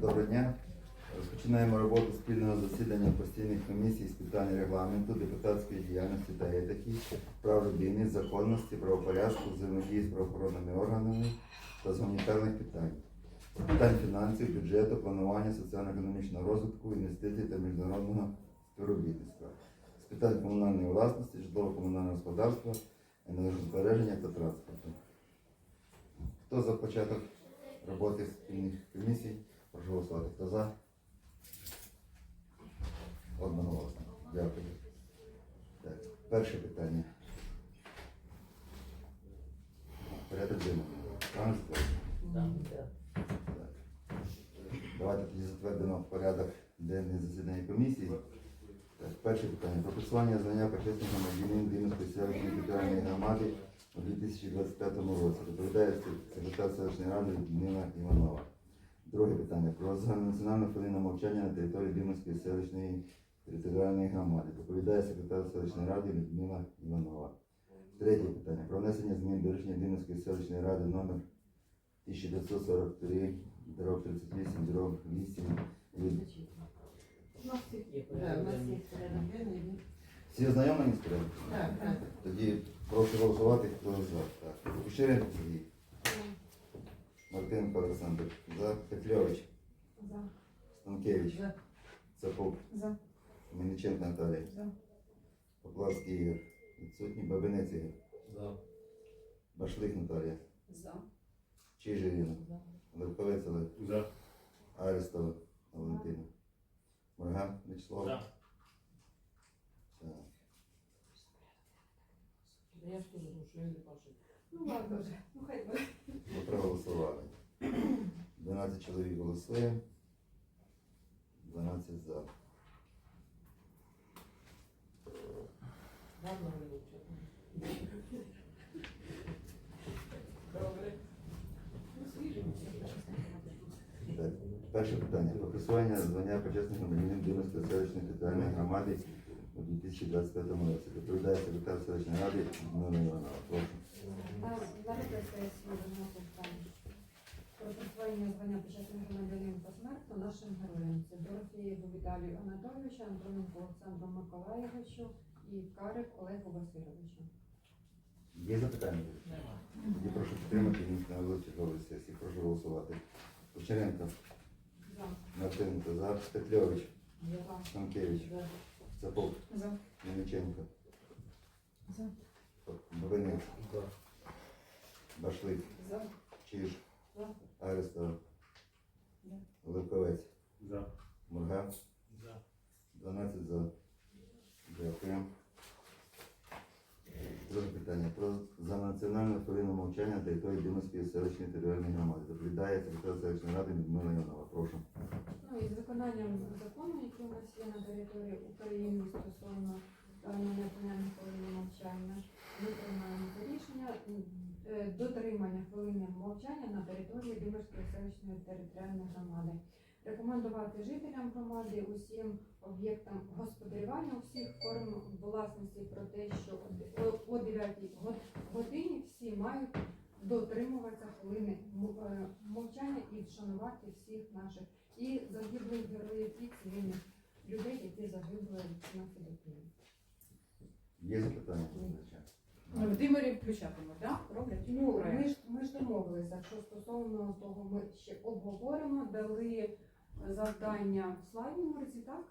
Доброго дня. Розпочинаємо роботу спільного засідання постійних комісій з питань регламенту, депутатської діяльності та етики, прав людини, законності, правопорядку, взаємодії з правоохоронними органами та з гуманітарних питань. Питань фінансів, бюджету, планування соціально-економічного розвитку, інвестицій та міжнародного співробітництва. З питань комунальної власності, житлово-комунального господарства, енергозбереження та транспорту. Хто за початок роботи спільних комісій? Прошу голосувати. Хто за? Одноголосно. Дякую. Так, перше питання. Порядок денний. Правильно сказав? Так. Давайте тоді затвердимо порядок денний засідання комісії. Так, перше питання. Про присвоєння звання почесних громадянин Дімської селищної територіальної громади у 2025 році. Доповідає секретар селищної ради Людмила Іванова. Друге питання. Про загальнонаціональну хвилину мовчання на території Димської селищної територіальної громади. Доповідає секретар селищної ради Людмила Іванова. Третє питання. Про внесення змін до рішення Димської селищної ради номер 1943 дроб 38 дроб 8 від всі ознайомлені з порядком? Так, так. Тоді прошу голосувати, хто за. Так. Кушеренко Сергій, Мартинко Олександр, за Петльович, За. Станкевич, За. Цапук, За. Мельниченко Наталія, За. Поплавський Ігор, відсутній Бабинець Ігор, За. Башлик Наталія, За. Чижа Ірина, За. Левковець Олег, За. Арестова Валентина, Морган Вячеслав. За. Так. Я ж теж що не бачить. Ну ладно вже, ну хай буде. Ми проголосували. 12 чоловік голосує. 12 за. Добре. Ну. Так, Перше питання. Про присвоєння звання почесних громадянин Димської селищної територіальної громади у 2025 році. Доповідає секретар селищної ради Іванова. Зараз сесії виносить питання про присвоєння звання почесних громадянин посмертно нашим героям. Це Дорофєєву Віталію Анатолійовичу, Антоненку Олександру Миколаєвичу і Карик Олегу Васильовичу. Є запитання? Нема. Тоді прошу підтримати на величезновій сесії. Прошу голосувати. Кучеренко, За. Мартиненко, за Петльович, За. Станкевич, За. Цапок, За. Мельниченко, За. Бабинець, За. Башлик, За. Чиж, За. Арестова, Да. Левковець, За. Мурга, За. 12 за. Дякую. Друге питання. Про за національну хвилину мовчання території Димської селищної територіальної громади. Доповідає секретар селищної ради Людмила Іванова. Прошу. Ну і з виконанням закону, який у нас є на території України стосовно національної хвилини мовчання, ми приймаємо це рішення е, дотримання хвилини мовчання на території Димирської селищної територіальної громади. Рекомендувати жителям громади усім об'єктам господарювання усіх форм власності про те, що о- о 9 годині всі мають дотримуватися хвилини е, мовчання і вшанувати всіх наших і загиблих героїв, і цивільних людей, які загибли внаслідок війни. Є запитання? В Димирі включатимуть, так? Роблять? Ну, ми ж ми ж домовилися, що стосовно того ми ще обговоримо, дали завдання Славі Морзі, так?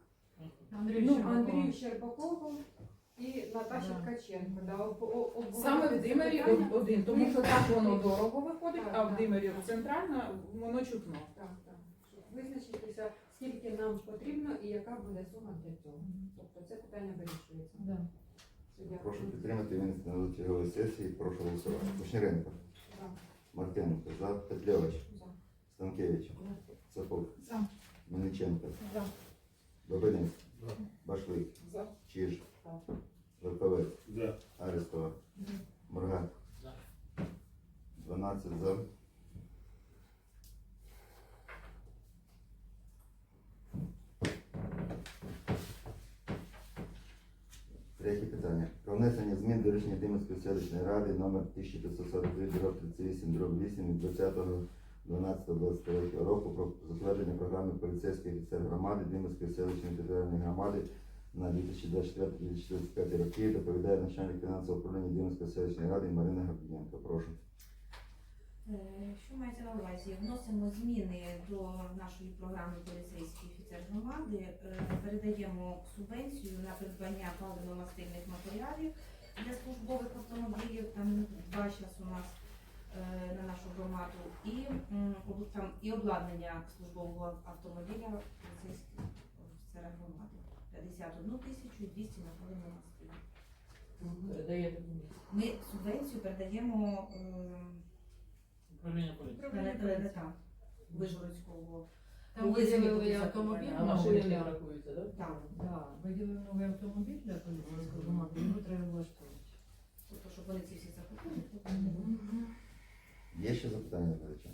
ну, Андрію Щербакову і Наташі Да. Ткаченко. Да, об, об, обговорити Саме це в Димирі питання. один, тому що так воно дорого виходить, Так, а в. Димирі центрально воно чутно. Так, так. Щоб визначитися, скільки нам потрібно і яка буде сума для цього. Тобто це питання вирішується. Дякую. Прошу підтримати він на черговій сесії. Прошу голосувати. Кушніренко, За. Мартиненко, за Петльович, За. Станкевич, Цапок, За. Мельниченко, За. Бабинець, За. Башлик, За. Чиж, За. Левковець, За. Арестова, За. Морган. За. 12 за. Третє питання. Про внесення змін до рішення Димської селищної ради номер 1543 38 8 від 12-23 року про затвердження програми поліцейський офіцер громади Димської селищної територіальної громади на 2024-2025 роки. Доповідає начальник фінансового управління Димської селищної ради Марина Гордієнко. Прошу. Е, Що мається на увазі? Вносимо зміни до нашої програми поліцейський офіцер громади, Е, передаємо субвенцію на придбання паливно-мастильних матеріалів для службових автомобілів. Там два зараз у нас е, на нашу громаду, і там і обладнання службового автомобіля поліцейського офіцера громади. 51 тисячу і 200 на паливно-мастильні. Передаєте. Ми субвенцію передаємо. Управління поліції. Вижгородського. Там виділили автомобіль, А машини не рахуються, так? Так. Да, виділили новий автомобіль для поліцейського громади, його треба влаштовувати. Тобто, щоб вони ці всі закупили. Є ще запитання до доповідача?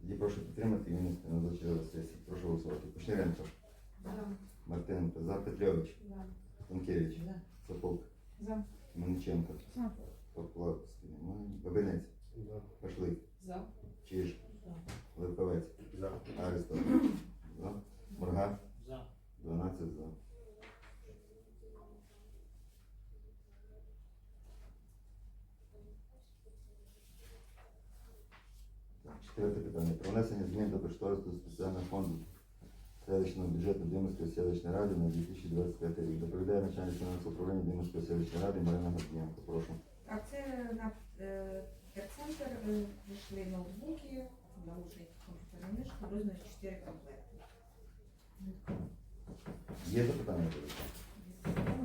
Тоді прошу підтримати і винести на зачергову сесію. Прошу голосувати. Кушніренко. Мартиненко, За Петрович, За. Станкевич, За. Сапог, За. Мельниченко, За. Поплавський. Бабинець, Пашлик, За. Чиж, За. Левковець, За. Арестов, За, Морга, За. 12 за. Так, Четверте питання. Про внесення змін до кошторису спеціального фонду селищного бюджету Димирської селищної ради на 2025 рік. Доповідає начальник фінансового управління Димирської селищної ради Марина Гордієнко. Прошу. А це на е, центр прийшли ноутбуки, наушники, комп'ютерні мишки, розмір 4 комплекти. Є запитання? до доповідача? Ну,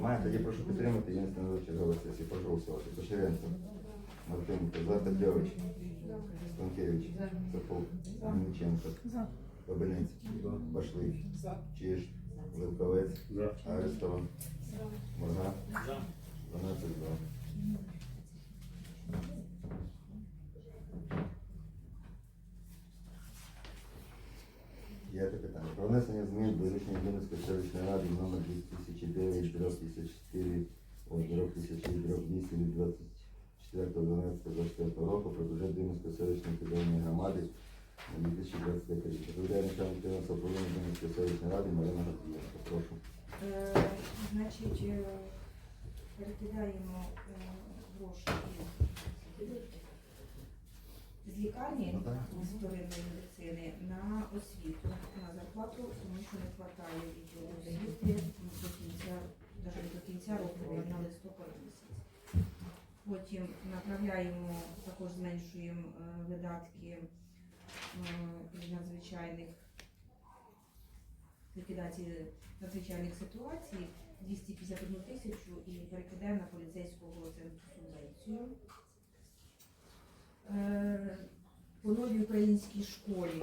Немає? Тоді прошу підтримати і винести на чергову сесію. Прошу голосувати. Кошеренко, Мартинко, За Петрович, Станкевич, Сапов, Мельниченко. Бабинець, Башлик, Чиж, Левковець, Арестован. Арестова, За. Морга, За. 12 за. П'яте питання. Про внесення змін до рішення Донецької селищної ради номер 2009 дроб 54 ой, дроб 56 дроб 8 від 24.12.24 року про бюджет Димської селищної територіальної громади на 2025 рік. Доповідає начальник фінансового управління Димської селищної ради Марина Гатієнко. Прошу. Е, Значить, е, перекидаємо е, гроші з лікарні Ну, так. з вторинної медицини на освіту, на зарплату, тому що не вистачає відділу освіти до кінця, навіть до кінця року, на листопад місяць. Потім направляємо, також зменшуємо е, видатки е, надзвичайних ліквідації надзвичайних ситуацій 251 тисячу і перекидаємо на поліцейського центру субвенцію. Е, По новій українській школі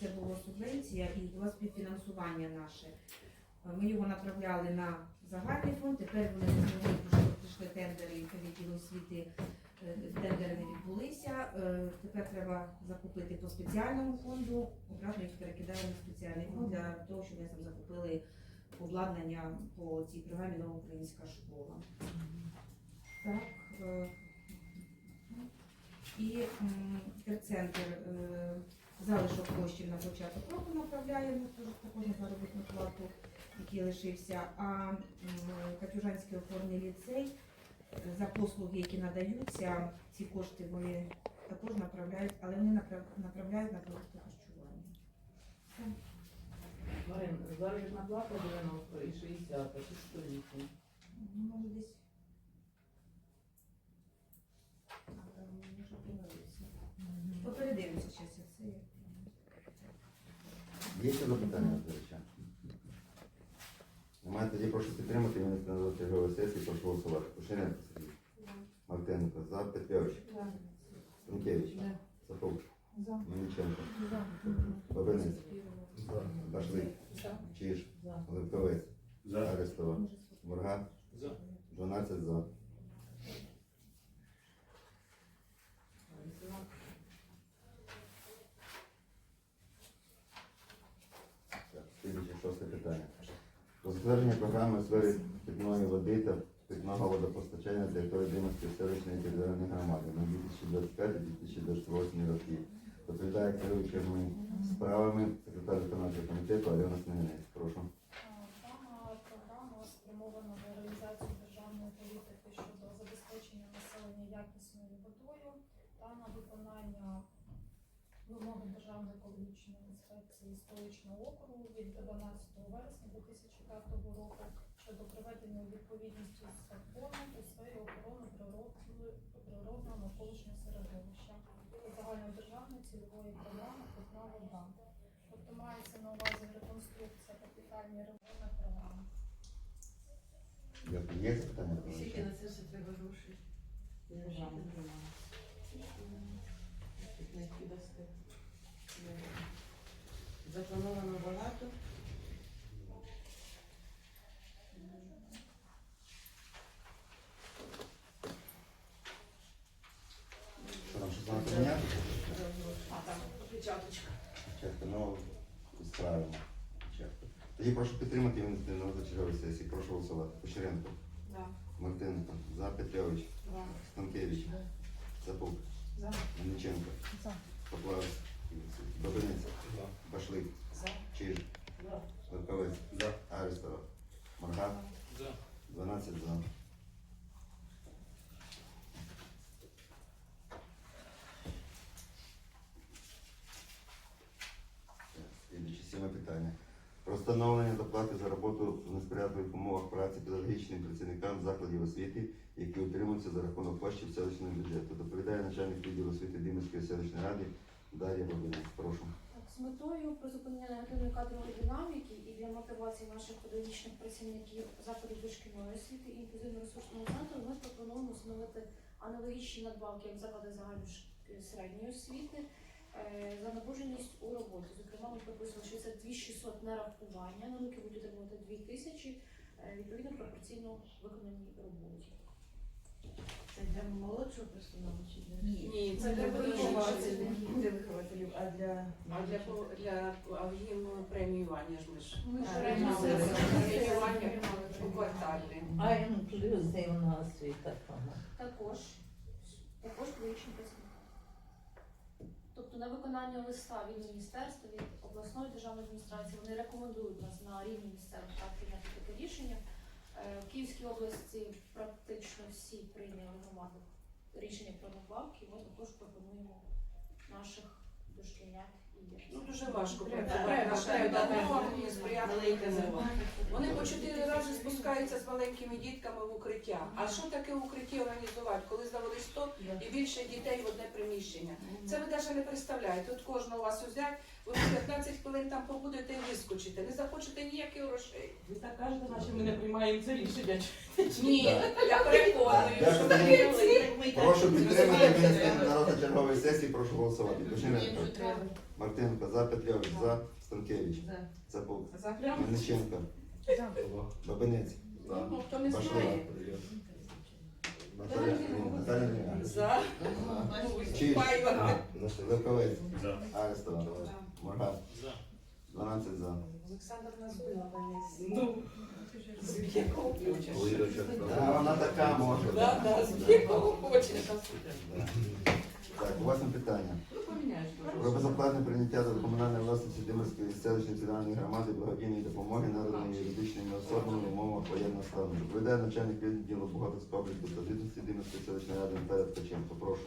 це була субвенція і була співфінансування наше. Е, Ми його направляли на загальний фонд, тепер вони прийшли тендери і освіти, е, тендери не відбулися. Е, Тепер треба закупити по спеціальному фонду, обратно їх перекидаємо на спеціальний фонд для того, щоб ми там закупили обладнання по цій програмі нова українська школа. Так. е, І терцентр е, залишок коштів на початок року направляємо, також на заробітну плату, який лишився. А Катюжанський опорний ліцей за послуги, які надаються, ці кошти вони також направляють, але вони направляють на продукти харчування. Марин, заробітна плата 90 і 60, а тут 108. Ну, може десь. Помилився. Попередивимося зараз я це. Є ще запитання Немає? Тоді прошу підтримати мені на чергову сесії, Прошу голосувати. Кушеренко Сергій, За. Мартиненко, За Петрович. Сапог, За. Мельниченко, За. Бабинець, За. Башлик, За. Чиж, За. Левковець, За. Арестова, Морга, За. 12 за. Так, Слідуюче шосте питання. Про Затвердження програми у сфері питної води та питного водопостачання на території Димської селищної територіальної громади на 2025-2028 роки. Доповідає керуючими справами секретар виконавчого комітету Альона Смінець. Прошу. Дана програма спрямована на реалізацію державної політики щодо забезпечення населення якісною водою та на виконання вимоги Державної екологічної інспекції столичного округу від 12 вересня 2005 року щодо приведення у відповідність із законом у сфері охорони природного навколишнього середовища загальнодержавної цільової програми «Питна вода». Тобто мається на увазі реконструкція капітальні ремонтна програма. Є запитання? Скільки на це все треба грошей? Державна програма. Не кидасте. Заплановано багато. Що там, щось треба поміняти? А там печаточка. Чесно, ну, справимо. Тоді прошу підтримати і винести на зачерговій сесії. Прошу голосувати. Кучеренко, Да. Мартиненко, За Петрович, Да. Станкевич, Запук, За. Мельниченко, За. Поплавець, Бабинець, Башлик, За. Чиж, Левковець, Арестова, Марга, 12 за. Слідуюче сіме питання. Про встановлення доплати за в умовах праці педагогічним працівникам закладів освіти, які утримуються за рахунок коштів селищного бюджету. Доповідає начальник відділу освіти Димирської селищної ради Дар'я Бабинець. Прошу. З метою призупинення негативної кадрової динаміки і для мотивації наших педагогічних працівників закладів дошкільної освіти і інклюзивно-ресурсного центру ми пропонуємо встановити аналогічні надбавки, як в закладах загальної середньої освіти за набуженість у роботі. Зокрема, ми прописали, що це 2600 нарахування, науки будуть отримувати 2000, е, відповідно пропорційно виконаній роботі. Це для молодшого персоналу чи для? Ні, це Це для вихователів. Для вихователів, а для... А для, по- для а їм преміювання ж ми ж. Ми ж ну, це. Преміювання у кварталі. А інклюзивна освіта. ага. Також, також педагогічні працівники. Тобто на виконання листа від міністерства, від обласної державної адміністрації, вони рекомендують нас на рівні місцевих прийняти таке рішення. Е, В Київській області практично всі прийняли громади рішення про надбавки. Ми також пропонуємо наших дошкільнят Ну дуже важко працювати і сприятливим умовам. Вони по чотири рази спускаються з маленькими дітками в укриття. А що таке укриття організувати, коли завели 100 і більше дітей в одне приміщення? Це ви навіть не представляєте. Тут кожного вас взять, ви 15 хвилин там побудете і вискочите. Не захочете ніяких грошей. Ви так кажете, наче ми не приймаємо це рішення. Ні, я переконую, що. Таке. Прошу підтримати і винести на розгляд чергової сесії. Прошу голосувати. Кучеренко, Мартиненко, За Петрович, За. Станкевич, За. Запук, Мельниченко, Бабинець, Ну, хто не знає. Наталя Наталя. За. Чиж. Левковець, Арестова, Марга, 12 за. Олександр нас била Ну, з якого ключа? А вона така може. Да, да, з якого хочеш. Так, у вас є питання. Ну, Про безоплатне прийняття до комунальної власності Димирської селищної центральної громади благодійної допомоги, наданої юридичними особами в умовах воєнного стану. Доповідає начальник відділу обліку та звітності Димирської селищної ради Наталя Ткаченко. Прошу.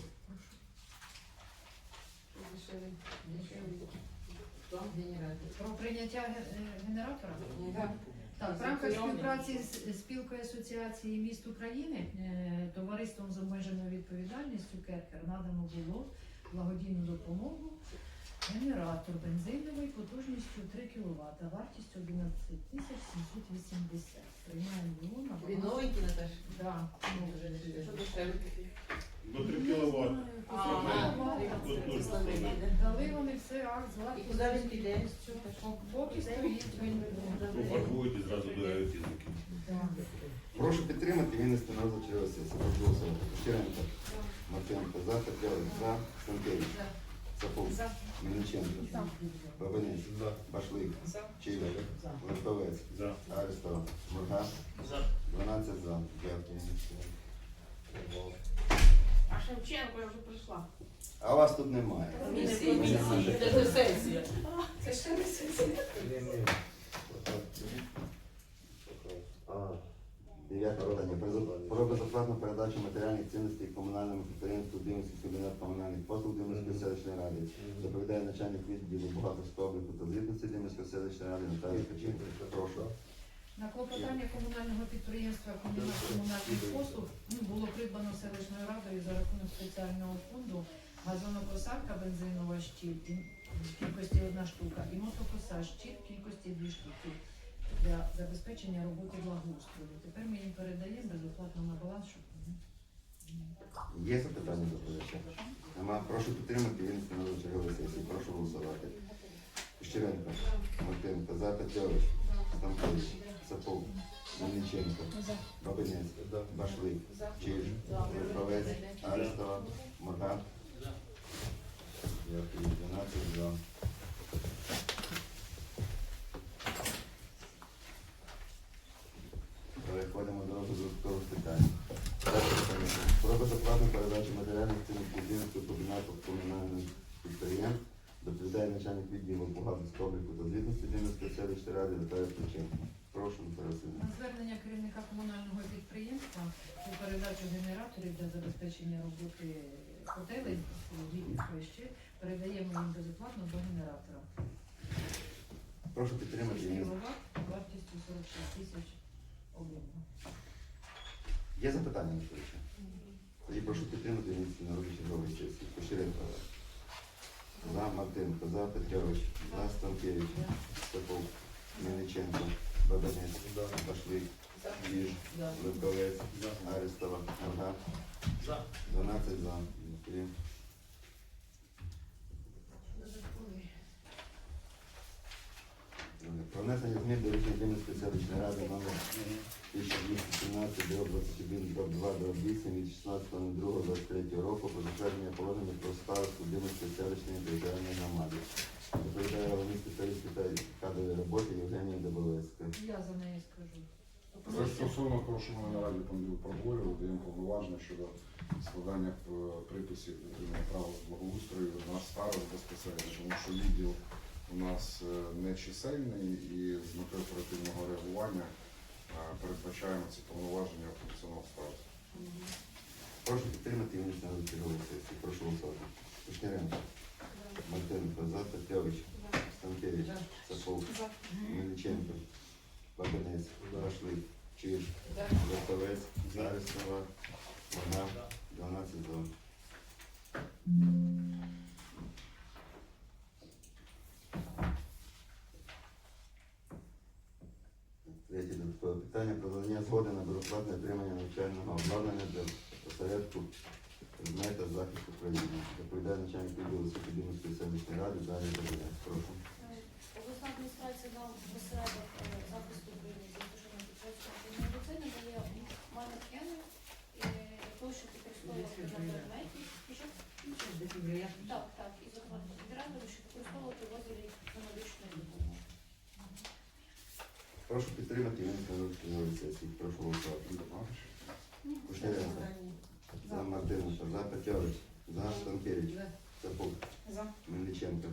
Про прийняття е, генератора? Так. Так, в рамках співпраці з спілкою асоціації міст України е, товариством з обмеженою відповідальністю Керкер надано було благодійну допомогу. Генератор бензиновий потужністю 3 кВт, вартістю 11 тисяч 780. Приймаємо його на Він новенький, Наташа? Да. Що дешевле такий? До 3 кВт. Дали вони все акт І куди він піде? Поки стоїть він. Пофарбують і зразу додають язики. Прошу підтримати і винести на розгляд чергової сесії. Прошу голосувати. Кучеренко, Мартиненко, За Петрович, За Станкевич, Сапог, За. Мельниченко, Бабинець, Башлик. Чижик, Литовець, За. Мурга, 12 за. Дякую. А Шевченко я вже прийшла. А вас тут немає. Це ж сесія. Це ще не сесія. Дев'яте питання. Про Про безоплатну передачу матеріальних цінностей комунальному підприємству Димський кабінет комунальних послуг Димської селищної ради. Доповідає начальник відділу обліку та звітності Димської селищної ради Наталія Печенко. Прошу. На клопотання комунального підприємства комунальних комунальних послуг ну, було придбано селищною радою за рахунок спеціального фонду газонокосарка бензинова в кількості одна штука і мотокоса в кількості дві штуки для забезпечення роботи благоустрою. Тепер ми їм передаємо безоплатно на баланс, щоб вони Є запитання до доповідача? Нема. Прошу підтримати він на черговій сесії. Прошу голосувати. Щеренко, Мартинко, За Петрович, Станкович, Сапог, Мельниченко, Бабинець, Башлик, Чиж, Литовець, Арестова, Мурга. Дякую. 12 за. Переходимо до розгляду додаткових питань. Про безоплатну передачу матеріальних цінностей Дінського комбінату комунальних підприємств доповідає начальник відділу бухгалтерського обліку та звітності Дінської селищної ради Наталія Ткаченко. Прошу, Васильівна. На звернення керівника комунального підприємства про передачу генераторів для забезпечення роботи літніх ще передаємо їм безоплатно до генератора. Прошу підтримати. Кіловат вартістю 46 тисяч об'ємно. Є запитання на швидше? Тоді прошу підтримати місце на роботі чергової сесії. Кошеренко. За Мартинко, за Петрович, за Станкевич, Сапог, Мельниченко, Бабинець, Башлик, Біж, Левковець, Арестова, Морга. 12 за. Дякую. Про внесення змін до рішення Дімської селищної ради номер 1217 до 21 до 2 до 8 від 16.02.23 року про затвердження положення про старосту Дімської селищної територіальної громади. Доповідає головний спеціаліст питань кадрової роботи Євгенія Добовецька. Я за неї скажу. Це стосовно того, що ми на раді понеділок проговорювали, даємо повноваження щодо складання е, приписів права з благоустрою на старост безпосередньо, тому що відділ у нас е, не чисельний і з метою оперативного реагування е, передбачаємо ці повноваження функціонал старост. Прошу підтримати і винести на чергову сесію. Прошу голосувати. Кушніренко, Мартинко, за Станкевич, Сапог, Мельниченко, Бабинець, Башлик, Чиж, Литовець, Арестова, Морга, 12 за. Третє додаткове питання про надання згоди на безоплатне отримання навчального обладнання для осередку предмета захисту країни. Доповідає начальник відділу Сокодімської селищної ради Дар'я. Прошу. Обласна адміністрація нам осередок Прошу підтримати і винести на черговій сесії. Прошу голосувати. Кушніренко, за Мартиненко, за Петрович, за Станкевич, Сапог, За. Мельниченко,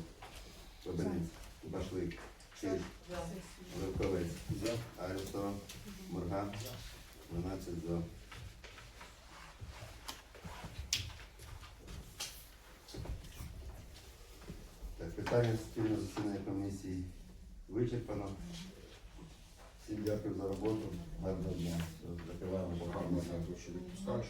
Бабинець, Башлик, Чиж, Левковець, Арестова, Морга, 12 за. Так, питання спільного засідання комісії вичерпано. Всім дякую за роботу. Гарного дня. Закриваємо. Відпускаєш.